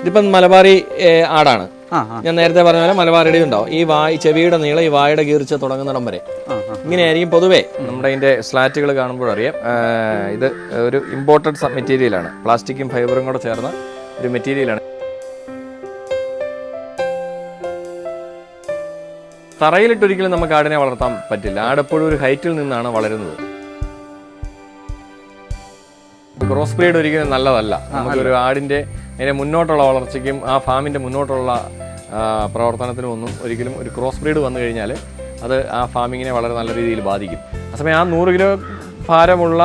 ഇതിപ്പം മലബാറി ആടാണ്. ഞാൻ നേരത്തെ പറഞ്ഞ പോലെ മലബാറിയുടെ ഉണ്ടാവും. ഈ വായി ചെവിയുടെ നീളം ഈ വായുടെ കീർച്ച തുടങ്ങുന്നിടം വരെ. ഇങ്ങനെയായിരിക്കും പൊതുവേ നമ്മുടെ ഇതിന്റെ സ്ലാറ്റുകൾ കാണുമ്പോൾ അറിയാം ഇത് ഒരു ഇമ്പോർട്ടഡ് മെറ്റീരിയലാണ്. പ്ലാസ്റ്റിക്കും ഫൈബറും കൂടെ ചേർന്ന ഒരു മെറ്റീരിയലാണ്. തറയിലിട്ടൊരിക്കലും നമുക്ക് ആടിനെ വളർത്താൻ പറ്റില്ല. ആട് എപ്പോഴും ഒരു ഹൈറ്റിൽ നിന്നാണ് വളരുന്നത്. ക്രോസ് ബ്രീഡ് ഒരിക്കലും നല്ലതല്ല. നമുക്കൊരു ആടിന്റെ അതിന്റെ മുന്നോട്ടുള്ള വളർച്ചയ്ക്കും ആ ഫാമിന്റെ മുന്നോട്ടുള്ള പ്രവർത്തനത്തിനും ഒന്നും ഒരിക്കലും ഒരു ക്രോസ് ബ്രീഡ് വന്നു കഴിഞ്ഞാൽ അത് ആ ഫാമിങ്ങിനെ വളരെ നല്ല രീതിയിൽ ബാധിക്കും. ആ സമയം ആ നൂറ് കിലോ ഭാരമുള്ള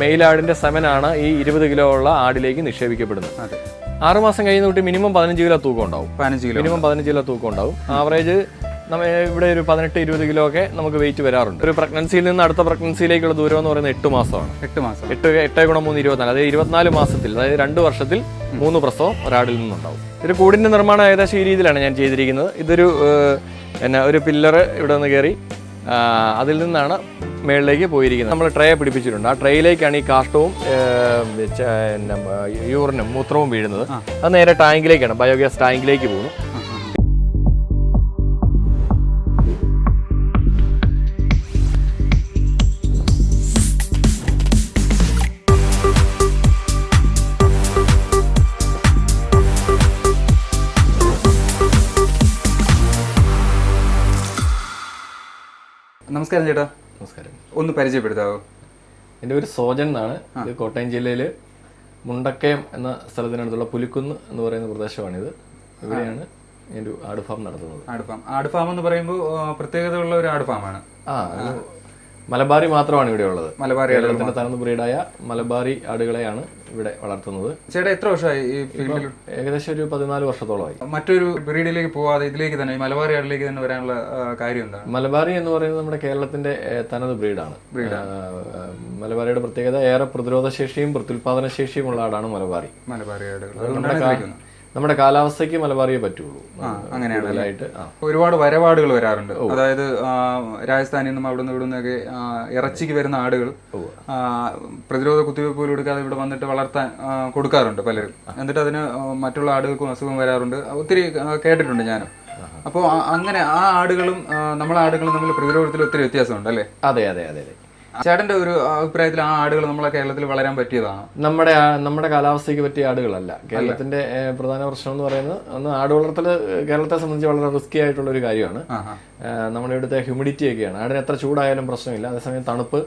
മെയിലാടിന്റെ സെമനാണ് ഈ ഇരുപത് കിലോ ഉള്ള ആടിലേക്ക് നിക്ഷേപിക്കപ്പെടുന്നത്. ആറുമാസം കഴിയുന്ന കുട്ടി മിനിമം പതിനഞ്ച് കിലോ തൂക്കം ഉണ്ടാവും. പതിനഞ്ച് കിലോ മിനിമം പതിനഞ്ച് കിലോ തൂക്കം ഉണ്ടാവും. ആവറേജ് ഇവിടെ ഒരു പതിനെട്ട് ഇരുപത് കിലോ ഒക്കെ നമുക്ക് വെയിറ്റ് വരാറുണ്ട്. ഒരു പ്രഗ്നൻസിയിൽ നിന്ന് അടുത്ത പ്രഗ്നൻസിയിലേക്കുള്ള ദൂരം എന്ന് പറയുന്നത് എട്ട് മാസമാണ്. എട്ട് മാസം. എട്ട് എട്ട് ഗുണം മൂന്ന് ഇരുപത്തിനാല്. അതായത് ഇരുപത്തിനാല് മാസത്തിൽ അതായത് രണ്ട് വർഷത്തിൽ മൂന്ന് പ്രസവം ഒരാടിൽ നിന്നുണ്ടാവും. ഒരു കൂടിന്റെ നിർമ്മാണം ഏകദേശം ഈ രീതിയിലാണ് ഞാൻ ചെയ്തിരിക്കുന്നത്. ഇതൊരു എന്നാ ഒരു പില്ലറ് ഇവിടെ നിന്ന് കയറി അതിൽ നിന്നാണ് മേളിലേക്ക് പോയിരിക്കുന്നത്. നമ്മൾ ട്രേ പിടിപ്പിച്ചിട്ടുണ്ട്. ആ ട്രേയിലേക്കാണ് ഈ കാഷ്ടവും യൂറിനും മൂത്രവും വീഴുന്നത്. അത് നേരെ ടാങ്കിലേക്കാണ് ബയോഗ്യാസ് ടാങ്കിലേക്ക് പോകുന്നു. നമസ്കാരം ചേട്ടാ. നമസ്കാരം. ഒന്ന് പരിചയപ്പെടുത്താവോ? എന്റെ പേര് സോജൻ എന്നാണ്. ഇത് കോട്ടയം ജില്ലയിൽ മുണ്ടക്കയം എന്ന സ്ഥലത്തിനടുത്തുള്ള പുലിക്കുന്ന് എന്ന് പറയുന്ന പ്രദേശമാണിത്. ഇവിടെയാണ് ഞാൻ ഒരു ആട് ഫാം നടത്തുന്നത്. ആട് ഫാം. ആട് ഫാം എന്ന് പറയുമ്പോൾ പ്രത്യേകതയുള്ള ഒരു ആട് ഫാമാണ്. ആ മലബാറി മാത്രമാണ് ഇവിടെ ഉള്ളത്. മലബാറി കേരളത്തിന്റെ തനത് ബ്രീഡായ മലബാറി ആടുകളെയാണ് ഇവിടെ വളർത്തുന്നത്. ചേട്ടാ എത്ര വർഷമായി ഈ ഫീൽഡിൽ? ഏകദേശം ഒരു പതിനാല് വർഷത്തോളമായി. മറ്റൊരു ബ്രീഡിലേക്ക് പോവാതെ ഇതിലേക്ക് തന്നെ മലബാറി ആടിലേക്ക് തന്നെ വരാനുള്ള കാര്യം എന്താണ്? മലബാറി എന്ന് പറയുന്നത് നമ്മുടെ കേരളത്തിന്റെ തനത് ബ്രീഡാണ്. മലബാറിയുടെ പ്രത്യേകത ഏറെ പ്രതിരോധ ശേഷിയും പ്രത്യുൽപാദന ശേഷിയും ഉള്ള ആടാണ് മലബാറി. മലബാറി ആടുകൾ. നമ്മുടെ കാലാവസ്ഥയ്ക്ക് മലബാറിയെ പറ്റുള്ളൂ. അങ്ങനെയാണ് ഒരുപാട് വരവാടുകൾ വരാറുണ്ട്. അതായത് രാജസ്ഥാനിൽ നിന്നും അവിടെ നിന്ന് ഇവിടെ നിന്നൊക്കെ ഇറച്ചിക്ക് വരുന്ന ആടുകൾ പ്രതിരോധ കുത്തിവയ്പ് പോലും എടുക്കാതെ ഇവിടെ വന്നിട്ട് വളർത്താൻ കൊടുക്കാറുണ്ട് പലരും. എന്നിട്ട് അതിന് മറ്റുള്ള ആടുകൾക്കും അസുഖം വരാറുണ്ട്. ഒത്തിരി കേട്ടിട്ടുണ്ട് ഞാനും. അപ്പോൾ അങ്ങനെ ആ ആടുകളും നമ്മളെ ആടുകളും തമ്മിൽ പ്രതിരോധത്തിൽ ഒത്തിരി വ്യത്യാസമുണ്ട് അല്ലേ? അതെ അതെ അതെ അതെ. ചേട്ടന്റെ ഒരു അഭിപ്രായത്തിൽ ആ ആടുകൾ നമ്മളെ കേരളത്തിൽ വളരാൻ പറ്റിയതാണ്? നമ്മുടെ നമ്മുടെ കാലാവസ്ഥയ്ക്ക് പറ്റിയ ആടുകളല്ല. കേരളത്തിന്റെ പ്രധാന പ്രശ്നം എന്ന് പറയുന്നത് ഒന്ന് ആട് വളർത്തൽ കേരളത്തെ സംബന്ധിച്ച് വളരെ റിസ്കി ആയിട്ടുള്ള ഒരു കാര്യമാണ് നമ്മുടെ ഇവിടുത്തെ ഹ്യൂമിഡിറ്റി ഒക്കെയാണ്. ആടിന് എത്ര ചൂടായാലും പ്രശ്നമില്ല. അതേസമയം തണുപ്പ്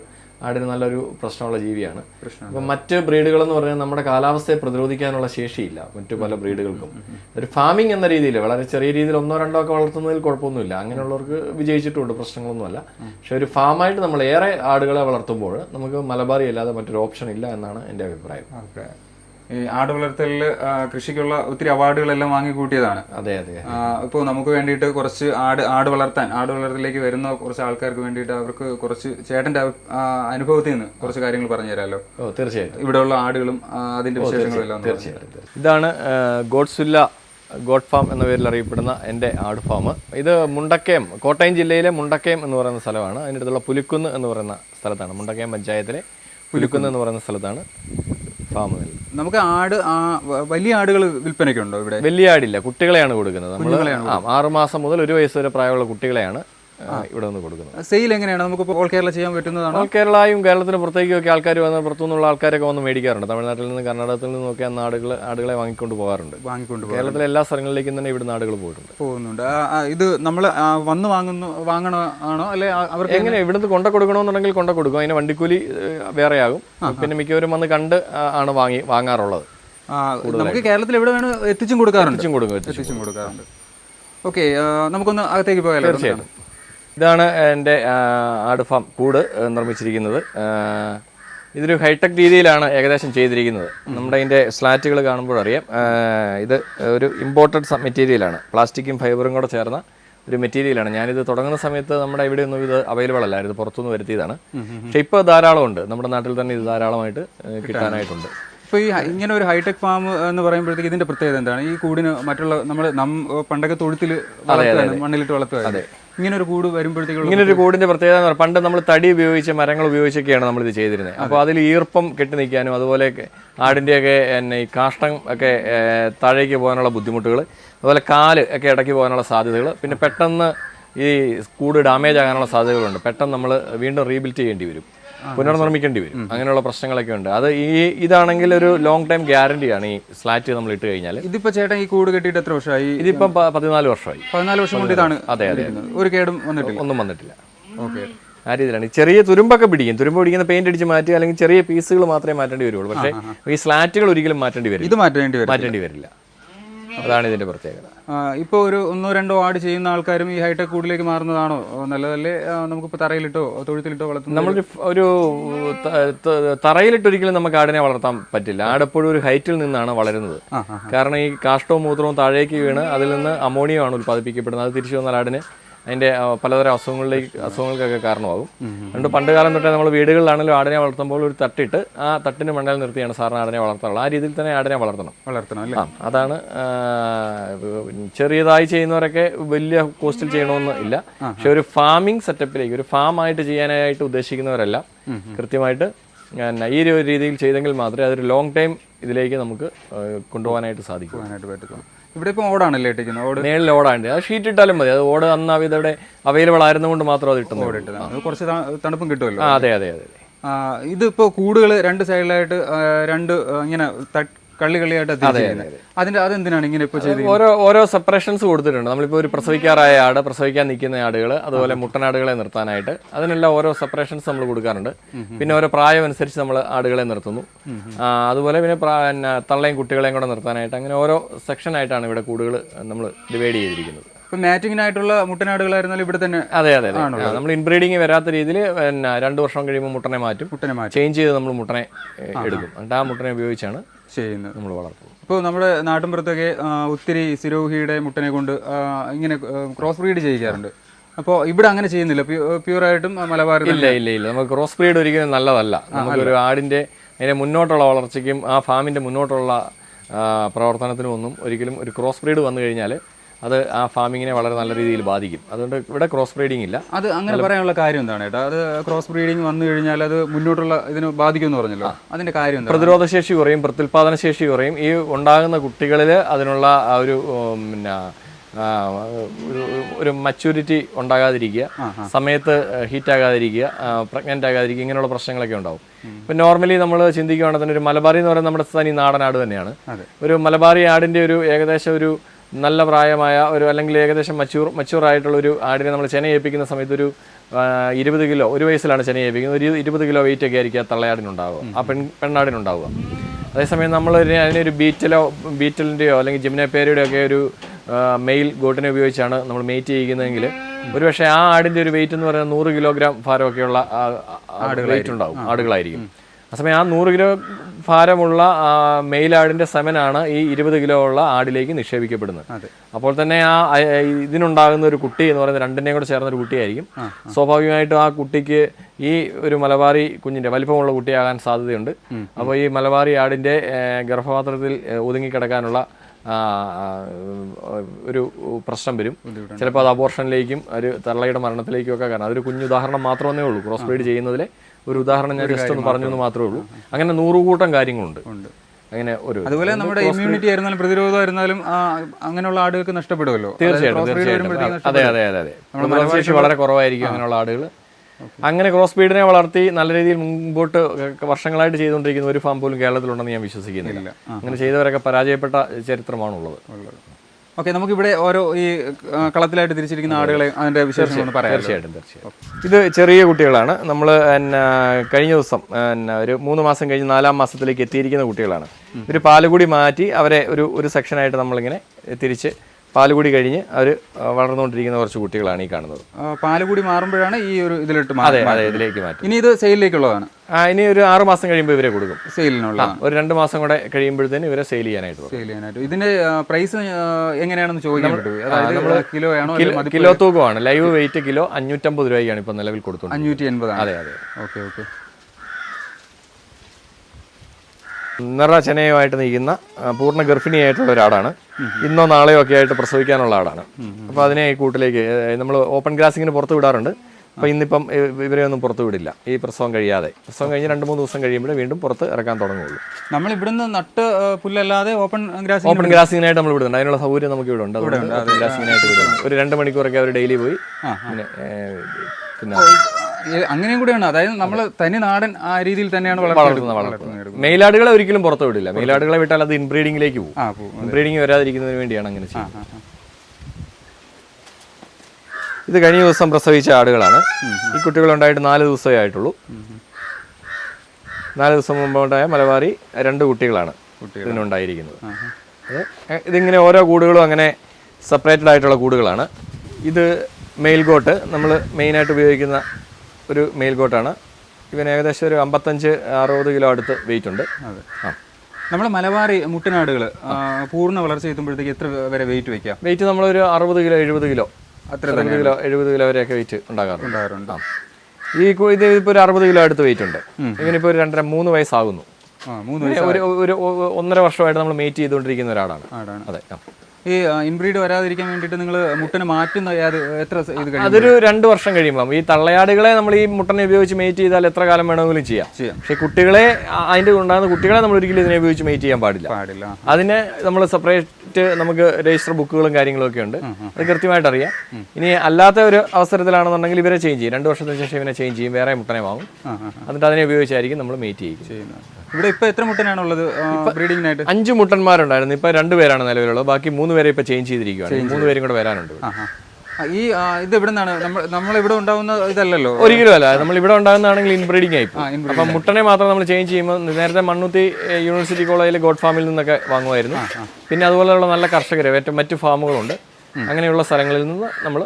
ആടിന് നല്ലൊരു പ്രശ്നമുള്ള ജീവിയാണ്. അപ്പം മറ്റ് ബ്രീഡുകൾ എന്ന് പറഞ്ഞാൽ നമ്മുടെ കാലാവസ്ഥയെ പ്രതിരോധിക്കാനുള്ള ശേഷിയില്ല. മറ്റു പല ബ്രീഡുകൾക്കും. ഒരു ഫാമിംഗ് എന്ന രീതിയിൽ വളരെ ചെറിയ രീതിയിൽ ഒന്നോ രണ്ടോ ഒക്കെ വളർത്തുന്നതിൽ കുഴപ്പമൊന്നുമില്ല. അങ്ങനെയുള്ളവർക്ക് വിജയിച്ചിട്ടുണ്ട് പ്രശ്നങ്ങളൊന്നുമല്ല. പക്ഷെ ഒരു ഫാമായിട്ട് നമ്മൾ ഏറെ ആടുകളെ വളർത്തുമ്പോൾ നമുക്ക് മലബാറി അല്ലാതെ മറ്റൊരു ഓപ്ഷൻ ഇല്ല എന്നാണ് എന്റെ അഭിപ്രായം. ഈ ആട് വളർത്തലിൽ കൃഷിക്കുള്ള ഒത്തിരി അവാർഡുകളെല്ലാം വാങ്ങിക്കൂട്ടിയതാണ്. അതെ അതെ ഇപ്പോൾ നമുക്ക് വേണ്ടിയിട്ട് കുറച്ച് ആട് ആട് വളർത്താൻ ആട് വളർത്തലിലേക്ക് വരുന്ന കുറച്ച് ആൾക്കാർക്ക് വേണ്ടിയിട്ട് അവർക്ക് കുറച്ച് ചേട്ടന്റെ അനുഭവത്തിൽ നിന്ന് കുറച്ച് കാര്യങ്ങൾ പറഞ്ഞു തരാമല്ലോ തീർച്ചയായിട്ടും. ഇവിടെയുള്ള ആടുകളും അതിന്റെ അതിന്റെ വിശേഷങ്ങളും എല്ലാം തീർച്ചയായിട്ടും ഇതാണ് ഗോഡ്സുല്ല ഗോഡ് ഫാം എന്ന പേരിൽ അറിയപ്പെടുന്ന എന്റെ ആട് ഫാം. ഇത് മുണ്ടക്കയം കോട്ടയം ജില്ലയിലെ മുണ്ടക്കയം എന്ന് പറയുന്ന സ്ഥലമാണ്. അതിന്റെ അടുത്തുള്ള പുലിക്കുന്ന് എന്ന് പറയുന്ന സ്ഥലത്താണ്. മുണ്ടക്കയം പഞ്ചായത്തിലെ പുലിക്കുന്ന് എന്ന് പറയുന്ന സ്ഥലത്താണ്. ഫാം. നമുക്ക് ആട് വലിയ ആടുകൾ വിൽപ്പനയ്ക്കുണ്ടോ ഇവിടെ വലിയ ആടില്ല കുട്ടികളെയാണ് കൊടുക്കുന്നത് നമ്മൾ ആ ആറ് മാസം മുതൽ ഒരു വയസ്സ് വരെ പ്രായമുള്ള കുട്ടികളെയാണ് ഇവിടെ നിന്ന് കൊടുക്കുന്നത്. സെയിൽ എങ്ങനെയാണ്? നമുക്ക് ഓൾ കേരള ചെയ്യാൻ പറ്റുന്നതാണ്? ഓൾ കേരളയും കേരളത്തിന് പുറത്തേക്കും ഒക്കെ ആൾക്കാർ വന്ന് പുറത്തുനിന്നുള്ള ആൾക്കാരൊക്കെ വന്ന് മേടിക്കാറുണ്ട്. തമിഴ്നാട്ടിൽ നിന്ന് കർണാടകത്തിൽ നിന്നൊക്കെ അന്ന് ആടുകൾ ആടുകളെ വാങ്ങിക്കൊണ്ട് പോകാറുണ്ട്. വാങ്ങിക്കൊണ്ട് കേരളത്തിലെ എല്ലാ സ്ഥലങ്ങളിലേക്കും തന്നെ ഇവിടെ ആടുകൾ പോയിട്ടുണ്ട് പോകുന്നുണ്ട്. ഇത് നമ്മൾ വന്ന് വാങ്ങുന്നു വാങ്ങണ ആണോ? അല്ലെ അവർക്ക് എങ്ങനെ ഇവിടുന്ന് കൊണ്ട കൊടുക്കണമെന്നുണ്ടെങ്കിൽ കൊണ്ട കൊടുക്കും. അതിന് വണ്ടിക്കൂലി വേറെയാകും. പിന്നെ മിക്കവരും വന്ന് കണ്ട് ആണ് വാങ്ങി വാങ്ങാറുള്ളത്. നമുക്ക് കേരളത്തിൽ എവിടെ വേണം എത്തിച്ചും കൊടുക്കാറുണ്ട്. എത്തിച്ചും കൊടുക്കും എത്തിച്ചും. എത്തിച്ചും കൊടുക്കാറുണ്ട്. ഓക്കെ നമുക്കൊന്ന് അകത്തേക്ക് പോയാലോ? തീർച്ചയായിട്ടും. ഇതാണ് എന്റെ ആട് ഫാം കൂട് നിർമ്മിച്ചിരിക്കുന്നത്. ഇതൊരു ഹൈടെക് രീതിയിലാണ് ഏകദേശം ചെയ്തിരിക്കുന്നത്. നമ്മുടെ അതിന്റെ സ്ലാറ്റുകൾ കാണുമ്പോൾ അറിയാം. ഇത് ഒരു ഇമ്പോർട്ടഡ് മെറ്റീരിയലാണ്. പ്ലാസ്റ്റിക്കും ഫൈബറും കൂടെ ചേർന്ന ഒരു മെറ്റീരിയലാണ്. ഞാനിത് തുടങ്ങുന്ന സമയത്ത് നമ്മുടെ ഇവിടെയൊന്നും ഇത് അവൈലബിൾ അല്ല. ഇത് പുറത്തുനിന്ന് വരുത്തിയതാണ്. പക്ഷേ ഇപ്പോൾ ധാരാളമുണ്ട് നമ്മുടെ നാട്ടിൽ തന്നെ ഇത് ധാരാളമായിട്ട് കിട്ടാനായിട്ടുണ്ട്. ഇപ്പൊ ഈ ഇങ്ങനെ ഒരു ഹൈടെക് ഫാം എന്ന് പറയുമ്പോഴത്തേക്ക് ഇതിന്റെ പ്രത്യേകത എന്താണ്? ഈ കൂടിന് മറ്റുള്ള നമ്മൾ നം പണ്ടൊക്കെ തൊഴുത്തിൽ വളർത്തുകയാണ് മണ്ണിലിട്ട് വളർത്തുകയാണ്. ഇങ്ങനെ ഒരു കൂട് വരുമ്പോഴത്തേക്കും ഇങ്ങനെ ഒരു കൂടിന്റെ പ്രത്യേകത എന്ന് പറഞ്ഞാൽ പണ്ട് നമ്മൾ തടി ഉപയോഗിച്ച് മരങ്ങൾ ഉപയോഗിച്ചൊക്കെയാണ് നമ്മൾ ഇത് ചെയ്തിരുന്നത് അപ്പോൾ അതിൽ ഈർപ്പം കെട്ടി നിൽക്കാനും അതുപോലെ ആടിന്റെയൊക്കെ എന്നെ ഈ കാഷ്ടം ഒക്കെ താഴേക്ക് പോകാനുള്ള ബുദ്ധിമുട്ടുകൾ അതുപോലെ കാൽ ഒക്കെ ഇടയ്ക്ക് പോകാനുള്ള സാധ്യതകൾ പിന്നെ പെട്ടെന്ന് ഈ കൂട് ഡാമേജ് ആകാനുള്ള സാധ്യതകളുണ്ട്. പെട്ടെന്ന് നമ്മൾ വീണ്ടും റീബിൽറ്റ് ചെയ്യേണ്ടി വരും. പുനർനിർമ്മിക്കേണ്ടി വരും. അങ്ങനെയുള്ള പ്രശ്നങ്ങളൊക്കെ ഉണ്ട്. അത് ഈ ഇതാണെങ്കിൽ ഒരു ലോങ് ടൈം ഗ്യാരണ്ടിയാണ് ഈ സ്ലാറ്റ് നമ്മൾ ഇട്ട് കഴിഞ്ഞാൽ ഇതിപ്പോ ചേട്ടൻ ഈ കൂട് കെട്ടിട്ട് എത്ര വർഷമായി? ഇതിപ്പം പതിനാല് വർഷമായി. പതിനാല് വർഷം കൊണ്ട് ഇതാണ് അതെ, അതെ. ഒരു കേടും വന്നിട്ടില്ല. ഒന്നും വന്നിട്ടില്ല. ഓക്കെ. ആ രീതിയിലാണ്. ചെറിയ തുരുമ്പൊക്കെ പിടിക്കും. തുരുമ്പ് പിടിക്കുന്ന പെയിന്റ് അടിച്ച് മാറ്റി അല്ലെങ്കിൽ ചെറിയ പീസുകൾ മാത്രമേ മാറ്റേണ്ടി വരുള്ളൂ. പക്ഷേ ഈ സ്ലാറ്റുകൾ ഒരിക്കലും മാറ്റേണ്ടി വരും ഇത് മാറ്റേണ്ടി വരും മാറ്റേണ്ടി വരില്ല. അതാണ് ഇതിന്റെ പ്രത്യേകത. ഇപ്പോൾ ഒരു ഒന്നോ രണ്ടോ ആട് ചെയ്യുന്ന ആൾക്കാരും ഈ ഹൈടെക് കൂടിലേക്ക് മാറുന്നതാണോ? നല്ലതല്ലേ? നമുക്കിപ്പോൾ തറയിലിട്ടോ തൊഴുത്തിലിട്ടോ വളർത്തുന്ന നമ്മൾ ഒരു തറയിലിട്ടൊരിക്കലും നമുക്ക് ആടിനെ വളർത്താൻ പറ്റില്ല. ആട് എപ്പോഴും ഒരു ഹൈറ്റിൽ നിന്നാണ് വളരുന്നത്. കാരണം ഈ കാഷ്ടവും മൂത്രവും താഴേക്ക് വീണ് അതിൽ നിന്ന് അമോണിയമാണ് ഉൽപ്പാദിപ്പിക്കപ്പെടുന്നത്. അത് തിരിച്ചു വന്നാൽ ആടിന് അതിന്റെ ആ, പലതരം അസുഖങ്ങളിലേക്ക് അസുഖങ്ങൾക്കൊക്കെ കാരണമാകും. രണ്ട് പണ്ട് കാലം തൊട്ടേ നമ്മൾ വീടുകളിലാണെങ്കിലും ആടിനെ വളർത്തുമ്പോൾ ഒരു തട്ടിട്ട് ആ തട്ടിന് മണ്ടയിൽ നിർത്തിയാണ് സാറിന് ആടിനെ വളർത്താറുള്ളത്. ആ രീതിയിൽ തന്നെ ആടിനെ വളർത്തണം. വളർത്തണം ആ അതാണ് ചെറിയതായി ചെയ്യുന്നവരൊക്കെ വലിയ കോസ്റ്റിൽ ചെയ്യണമെന്ന് ഇല്ല. പക്ഷെ ഒരു ഫാമിംഗ് സെറ്റപ്പിലേക്ക് ഒരു ഫാം ആയിട്ട് ചെയ്യാനായിട്ട് ഉദ്ദേശിക്കുന്നവരെല്ലാം. കൃത്യമായിട്ട് ഞാൻ ഈ ഒരു രീതിയിൽ ചെയ്തെങ്കിൽ മാത്രമേ അതൊരു ലോങ് ടൈം ഇതിലേക്ക് നമുക്ക് കൊണ്ടുപോകാനായിട്ട് സാധിക്കൂ. ഇവിടെ ഇപ്പോൾ ഓടാണല്ലേ ഇട്ടിരിക്കുന്നത്? ഓട് മേളിൽ ഓടാണ്ട്. അത് ഷീറ്റ് ഇട്ടാലും മതി. അത് ഓട് അന്ന് അവരുടെ അവൈലബിൾ ആയിരുന്നുകൊണ്ട് മാത്രം അത് ഇട്ടുന്നത്. ഇട്ടതാണ് അത് കുറച്ച് തണുപ്പും കിട്ടുമല്ലോ. ആ അതെ അതെ അതെ. ഇതിപ്പോൾ ഇതിപ്പോ കൂടുകൾ രണ്ട് സൈഡിലായിട്ട് രണ്ട് ഇങ്ങനെ തട്ട്- കള്ളി കള്ളിയായിട്ട് തിരിച്ചിരിക്കുന്നത്. അതിന്റെ അതെന്തിനാണ് ഇങ്ങനെ ഇപ്പൊ ചെയ്ത് ഓരോ ഓരോ സെപ്പറേഷൻസ് കൊടുത്തിട്ടുണ്ട്. നമ്മളിപ്പോൾ ഒരു പ്രസവിക്കാറായ ആട് പ്രസവിക്കാൻ നിൽക്കുന്ന ആടുകൾ അതുപോലെ മുട്ടനാടുകളെ നിർത്താനായിട്ട് അതിനെല്ലാം ഓരോ സെപ്പറേഷൻസ് നമ്മൾ കൊടുക്കാറുണ്ട്. പിന്നെ ഓരോ പ്രായം അനുസരിച്ച് നമ്മൾ ആടുകളെ നിർത്തുന്നു. അതുപോലെ പിന്നെ തള്ളയും കുട്ടികളെയും കൂടെ നിർത്താനായിട്ട് അങ്ങനെ ഓരോ സെക്ഷൻ ആയിട്ടാണ് ഇവിടെ കൂടുകൾ നമ്മൾ ഡിവൈഡ് ചെയ്തിരിക്കുന്നത്. മാറ്റിംഗിനായിട്ടുള്ള മാറ്റിങ്ങിനായിട്ടുള്ള മുട്ടനാടുകളായിരുന്നാലും ഇവിടെ തന്നെ അതെ അതെ നമ്മൾ ഇൻബ്രീഡിങ് വരാത്ത രീതിയിൽ പിന്നെ രണ്ട് വർഷം കഴിയുമ്പോൾ മുട്ടനെ മാറ്റും. മുട്ടനെ മാറ്റും. ചേഞ്ച് ചെയ്ത് നമ്മൾ മുട്ടനെ എടുക്കും. എന്നിട്ട് ആ മുട്ടനെ ഉപയോഗിച്ചാണ് ചെയ്യുന്നത് നമ്മൾ വളർത്തുന്നത് ഇപ്പോൾ നമ്മുടെ നാട്ടിൻപുറത്തൊക്കെ ഒത്തിരി സിരോഹിയുടെ മുട്ടനെ കൊണ്ട് ഇങ്ങനെ ക്രോസ് ബ്രീഡ് ചെയ്യിക്കാറുണ്ട്. അപ്പോൾ ഇവിടെ അങ്ങനെ ചെയ്യുന്നില്ല. പ്യൂറായിട്ടും മലബാർ ഇല്ല ഇല്ല ഇല്ല. നമുക്ക് ക്രോസ് ബ്രീഡ് ഒരിക്കലും നല്ലതല്ല. നമുക്കൊരു ആടിന്റെ അതിന്റെ മുന്നോട്ടുള്ള വളർച്ചയ്ക്കും ആ ഫാമിന്റെ മുന്നോട്ടുള്ള പ്രവർത്തനത്തിനും ഒന്നും ഒരിക്കലും ഒരു ക്രോസ് ബ്രീഡ് വന്നു കഴിഞ്ഞാൽ അത് ആ ഫാമിങ്ങിനെ വളരെ നല്ല രീതിയിൽ ബാധിക്കും. അതുകൊണ്ട് ഇവിടെ ക്രോസ് ബ്രീഡിംഗ് ഇല്ല. അത് അങ്ങനെ പറയാനുള്ള കാര്യം എന്താണ് ഏട്ടാ? അത് ക്രോസ് ബ്രീഡിംഗ് വന്നു കഴിഞ്ഞാൽ അത് മുന്നോട്ടുള്ള ഇതിന് ബാധിക്കുമെന്ന് പറഞ്ഞല്ലോ. അതിന്റെ കാര്യം പ്രതിരോധ ശേഷി കുറയും പ്രത്യുൽപാദന ശേഷി കുറയും. ഈ ഉണ്ടാകുന്ന കുട്ടികളിൽ അതിനുള്ള ആ ഒരു പിന്നെ ഒരു മച്ചൂരിറ്റി മച്യൂരിറ്റി ഉണ്ടാകാതിരിക്കുക. സമയത്ത് ഹീറ്റ് ആകാതിരിക്കുക പ്രഗ്നന്റ് ആകാതിരിക്കുക ഇങ്ങനെയുള്ള പ്രശ്നങ്ങളൊക്കെ ഉണ്ടാവും. ഇപ്പം നോർമലി നമ്മൾ ചിന്തിക്കുകയാണെങ്കിൽ തന്നെ ഒരു മലബാറി എന്ന് പറയുന്നത് നമ്മുടെ തനി നാടൻ ആട് തന്നെയാണ്. ഒരു മലബാറി ആടിന്റെ ഒരു ഏകദേശം ഒരു നല്ല പ്രായമായ ഒരു അല്ലെങ്കിൽ ഏകദേശം മച്ചൂർ മച്ചൂർ ആയിട്ടുള്ള ഒരു ആടിനെ നമ്മൾ ചെന ഏൽപ്പിക്കുന്ന സമയത്ത് ഒരു ആ, ഇരുപത് കിലോ ഒരു വയസ്സിലാണ് ചെന ഏൽപ്പിക്കുന്നത്. ഒരു ഇരുപത് കിലോ വെയിറ്റ് ഒക്കെ ആയിരിക്കും ആ തള്ളയാടിനുണ്ടാവുക. ആ പെൺ പെണ്ണാടിനുണ്ടാവുക. അതേസമയം നമ്മൾ അതിനൊരു ബീറ്റലോ ബീറ്റലിന്റെയോ അല്ലെങ്കിൽ ജിംനപ്പേരിയുടെ ഒക്കെ ഒരു മെയിൽ ഗോട്ടിനെ ഉപയോഗിച്ചാണ് നമ്മൾ മെയ്റ്റ് ചെയ്യുന്നതെങ്കിൽ ഒരുപക്ഷെ ആ ആടിന്റെ ഒരു വെയിറ്റ് എന്ന് പറയുന്നത് നൂറ് കിലോഗ്രാം ഭാരമൊക്കെയുള്ള വെയിറ്റ് ഉണ്ടാവും. ആടുകളായിരിക്കും. സമയം ആ നൂറ് കിലോ ഭാരമുള്ള ആ, മെയിലാടിന്റെ സെമനാണ് ഈ ഇരുപത് കിലോ ഉള്ള ആടിലേക്ക് നിക്ഷേപിക്കപ്പെടുന്നത്. അപ്പോൾ തന്നെ ആ ഇതിനുണ്ടാകുന്ന ഒരു കുട്ടി എന്ന് പറയുന്നത് രണ്ടിനെയും കൂടെ ചേർന്ന ഒരു കുട്ടിയായിരിക്കും സ്വാഭാവികമായിട്ടും ആ കുട്ടിക്ക് ഈ ഒരു മലബാറി കുഞ്ഞിന്റെ വലിപ്പമുള്ള കുട്ടിയാകാൻ സാധ്യതയുണ്ട്. അപ്പോൾ ഈ മലബാറി ആടിന്റെ ഗർഭപാത്രത്തിൽ ഒതുങ്ങിക്കിടക്കാനുള്ള ഒരു പ്രശ്നം വരും. ചിലപ്പോൾ അത് അബോർഷനിലേക്കും ഒരു തള്ളയുടെ മരണത്തിലേക്കും ഒക്കെ കാരണം അതൊരു കുഞ്ഞു ഉദാഹരണം മാത്രമേ ഉള്ളൂ. ക്രോസ് ബ്രീഡ് ചെയ്യുന്നതിലെ ഒരു ഉദാഹരണം ഞാൻ ജസ്റ്റ് ഒന്ന് പറഞ്ഞു എന്ന് മാത്രമേ ഉള്ളൂ. അങ്ങനെ നൂറുകൂട്ടം കാര്യങ്ങളുണ്ട്. അങ്ങനെ ഒരു അതുപോലെ നമ്മുടെ ഇമ്മ്യൂണിറ്റി ആയിരുന്നാലും പ്രതിരോധം ആയിരുന്നാലും അങ്ങനെയുള്ള ആടുകൾക്ക് നഷ്ടപ്പെടുമല്ലോ. തീർച്ചയായിട്ടും തീർച്ചയായിട്ടും. അതെ അതെ അതെ അതെ. വളരെ കുറവായിരിക്കും അങ്ങനെയുള്ള ആടുകൾ അങ്ങനെ ക്രോസ് ബ്രീഡിനെ വളർത്തി നല്ല രീതിയിൽ മുമ്പോട്ട് വർഷങ്ങളായിട്ട് ചെയ്തുകൊണ്ടിരിക്കുന്ന ഒരു ഫാം പോലും കേരളത്തിലുണ്ടെന്ന് ഞാൻ വിശ്വസിക്കുന്നില്ല. അങ്ങനെ ചെയ്തവരൊക്കെ പരാജയപ്പെട്ട ചരിത്രമാണുള്ളത്. ഓക്കെ നമുക്കിവിടെ ഓരോ ഈ കളത്തിലായിട്ട് തിരിച്ചിരിക്കുന്ന ആടുകളെ അതിന്റെ വിശേഷം പറയാം തീർച്ചയായിട്ടും തീർച്ചയായിട്ടും. ഇത് ചെറിയ കുട്ടികളാണ്. നമ്മൾ കഴിഞ്ഞ ദിവസം എന്നാ ഒരു മൂന്ന് മാസം കഴിഞ്ഞ് നാലാം മാസത്തിലേക്ക് എത്തിയിരിക്കുന്ന കുട്ടികളാണ്. ഇവർ പാലുകൂടി മാറ്റി അവരെ ഒരു ഒരു സെക്ഷനായിട്ട് നമ്മളിങ്ങനെ തിരിച്ച് പാലുകൂടി കഴിഞ്ഞ് അവർ വളർന്നുകൊണ്ടിരിക്കുന്ന കുറച്ച് കുട്ടികളാണ് ഈ കാണുന്നത്. പാലുകൂടി മാറുമ്പോഴാണ് ഈ ഒരു ഇതിലിട്ട് അതെ അതെ ഇതിലേക്ക് മാറ്റി. ഇനി ഇത് സെയിലിലേക്കുള്ളതാണ്? ആ ഇനി ഒരു ആറ് മാസം കഴിയുമ്പോൾ ഇവരെ കൊടുക്കും. സെയിലിനുള്ള ഒരു രണ്ട് മാസം കൂടെ കഴിയുമ്പോഴത്തേന് ഇവരെ സെയിൽ ചെയ്യാനായിട്ട് സെയിൽ ചെയ്യാനായിട്ട് ഇതിന്റെ പ്രൈസ് എങ്ങനെയാണെന്ന് ചോദിക്കാൻ കിലോ ആണോ കിലോ- കിലോ തൂക്കമാണ്. ലൈവ് വെയിറ്റ് കിലോ അഞ്ഞൂറ്റമ്പത് രൂപയ്ക്കാണ് ഇപ്പൊ നിലവിൽ കൊടുത്തത് അഞ്ഞൂറ്റി എൺപത് അതെ അതെ. Okay okay. നിറ ചെനയുമായിട്ട് നിൽക്കുന്ന പൂർണ ഗർഭിണിയായിട്ടുള്ള ഒരാടാണ് ഇന്നോ നാളെയോ ഒക്കെ ആയിട്ട് പ്രസവിക്കാനുള്ള ആടാണ് അപ്പോൾ അതിനെ ഈ കൂട്ടിലേക്ക് നമ്മൾ ഓപ്പൺ ഗ്രാസിങ്ങിന് പുറത്ത് വിടാറുണ്ട്. അപ്പോൾ ഇന്നിപ്പം ഇവരെ ഒന്നും പുറത്ത് വിടില്ല. ഈ പ്രസവം കഴിയാതെ. പ്രസവം കഴിഞ്ഞ് രണ്ട് മൂന്ന് ദിവസം കഴിയുമ്പോൾ വീണ്ടും പുറത്ത് ഇറക്കാൻ തുടങ്ങുള്ളൂ നമ്മൾ ഇവിടുന്ന് നട്ട് പുല്ലല്ലാതെ ഓപ്പൺ ഗ്രാസ് ഓപ്പൺ ഗ്രാസിങ്ങിനായിട്ട് നമ്മൾ വിടുന്നുണ്ട്. അതിനുള്ള സൗകര്യം നമുക്ക് ഇവിടെ ഉണ്ട്. അതുകൊണ്ട് ഓപ്പൺ ഗ്രാസിങ്ങിനായിട്ട് വിടുന്നുണ്ട് ഒരു രണ്ട് മണിക്കൂറൊക്കെ അവർ ഡെയിലി പോയി പിന്നെ പിന്നെ അങ്ങനെയും കൂടിയാണ്. അതായത് നമ്മൾ തനി നാടൻ ആ രീതിയിൽ തന്നെയാണ് വളർത്തുന്നത് വളർത്തുന്നത്. മെയിലാടുകളെ ഒരിക്കലും പുറത്തു വിടില്ല. മെയിലാടുകളെ വിട്ടാൽ അത് ഇൻബ്രീഡിംഗിലേക്ക് പോകും. ഇൻബ്രീഡിംഗ് വരാതിരിക്കുന്നതിന് വേണ്ടിയാണ് അങ്ങനെ ചെയ്യുന്നത്. ഇത് കഴിഞ്ഞ ദിവസം പ്രസവിച്ച ആടുകളാണ്. ഈ കുട്ടികൾ ഉണ്ടായിട്ട് നാല് ദിവസമേ ആയിട്ടുള്ളൂ. നാല് ദിവസം മുമ്പ് ഉണ്ടായ മലബാറി രണ്ട് കുട്ടികളാണ് ഇതിനുണ്ടായിരിക്കുന്നത്. ഇതിങ്ങനെ ഓരോ കൂടുകളും അങ്ങനെ സെപ്പറേറ്റഡ് ആയിട്ടുള്ള കൂടുകളാണ്. ഇത് മെയിൽ ഗോട്ട് നമ്മൾ മെയിനായിട്ട് ഉപയോഗിക്കുന്ന ഒരു മെയിൽ ഗോട്ടാണ് ഇവന് ഏകദേശം ഒരു അമ്പത്തഞ്ച് അറുപത് കിലോ അടുത്ത് വെയിറ്റ് ഉണ്ട്. അതെ. ആ. നമ്മൾ മലബാറി മുട്ടനാടുകൾ പൂർണ വളർച്ച എത്തുമ്പോഴത്തേക്ക് എത്ര വരെ വെയിറ്റ് വെക്കാം വെയിറ്റ് നമ്മളൊരു അറുപത് കിലോ എഴുപത് കിലോ. അത്ര അറുപത് കിലോ എഴുപത് കിലോ വരെയൊക്കെ വെയിറ്റ് ഉണ്ടാകാറുണ്ട്. ഉണ്ടാകാറുണ്ട്. ഈ ഇത് ഇപ്പോൾ ഒരു അറുപത് കിലോ അടുത്ത് വെയിറ്റ് ഉണ്ട്. ഇവനിപ്പോൾ ഒരു രണ്ടര മൂന്ന് വയസ്സാകുന്നു. ഒരു ഒരു ഒന്നര വർഷമായിട്ട് നമ്മൾ മേറ്റ് ചെയ്തുകൊണ്ടിരിക്കുന്ന ഒരാളാണ്. അതെ ആ. ഈ ഇൻബ്രീഡ് വരാതിരിക്കാൻ വേണ്ടിയിട്ട് നിങ്ങൾ മുട്ടനെ മാറ്റുന്ന എത്ര ഇത് അതൊരു രണ്ട് വർഷം കഴിയുമ്പോൾ ഈ തള്ളയാടുകളെ നമ്മൾ ഈ മുട്ടനെ ഉപയോഗിച്ച് മേറ്റ് ചെയ്താൽ എത്ര കാലം വേണമെങ്കിലും ചെയ്യാം. പക്ഷെ കുട്ടികളെ അതിന്റെ ഉണ്ടാകുന്ന കുട്ടികളെ നമ്മൾ ഒരിക്കലും ഇതിനെ ഉപയോഗിച്ച് മേറ്റ് ചെയ്യാൻ പാടില്ല. പാടില്ല. അതിന് നമ്മൾ സെപ്പറേറ്റ് നമുക്ക് രജിസ്റ്റർ ബുക്കുകളും കാര്യങ്ങളും ഒക്കെ ഉണ്ട്. അത് കൃത്യമായിട്ട് അറിയാം. ഇനി അല്ലാത്ത ഒരു അവസരത്തിലാണെന്നുണ്ടെങ്കിൽ ഇവരെ ചേഞ്ച് ചെയ്യും. രണ്ട് വർഷത്തിന് ശേഷം ഇവനെ ചേഞ്ച് ചെയ്യും. വേറെ മുട്ടനെ വാങ്ങും. എന്നിട്ട് അതിനെ ഉപയോഗിച്ചായിരിക്കും നമ്മൾ മേറ്റ് ചെയ്യും ഇവിടെ ഇപ്പൊ എത്ര മുട്ടനാണുള്ളത്? ബ്രീഡിങ്ങിനായിട്ട് അഞ്ച് മുട്ടന്മാരുണ്ടായിരുന്നു. ഇപ്പൊ രണ്ടുപേരാണ് നിലവിലുള്ളത്. ബാക്കി മൂന്ന് പേരെ ഇപ്പൊ ചേഞ്ച് ചെയ്തിരിക്കുകയാണ് മൂന്ന് പേരും കൂടെ വരാനുണ്ട് ഈ ഇത് ഇവിടെ നിന്നാണ് നമ്മൾ ഇവിടെ ഉണ്ടാവുന്ന ഇതല്ലല്ലോ? ഒരിക്കലും അല്ല. നമ്മൾ ഇവിടെ ഉണ്ടാകുന്നതാണെങ്കിൽ ഇൻബ്രീഡിംഗ് ആയി അപ്പൊ മുട്ടനെ മാത്രം നമ്മൾ ചേഞ്ച് ചെയ്യുമ്പോൾ നേരത്തെ മണ്ണുത്തി യൂണിവേഴ്സിറ്റി കോളേജിലെ ഗോഡ് ഫാമിൽ നിന്നൊക്കെ വാങ്ങുമായിരുന്നു. പിന്നെ അതുപോലെയുള്ള നല്ല കർഷകർ മറ്റു മറ്റു ഫാമുകളുണ്ട്. അങ്ങനെയുള്ള സ്ഥലങ്ങളിൽ നിന്ന് നമ്മൾ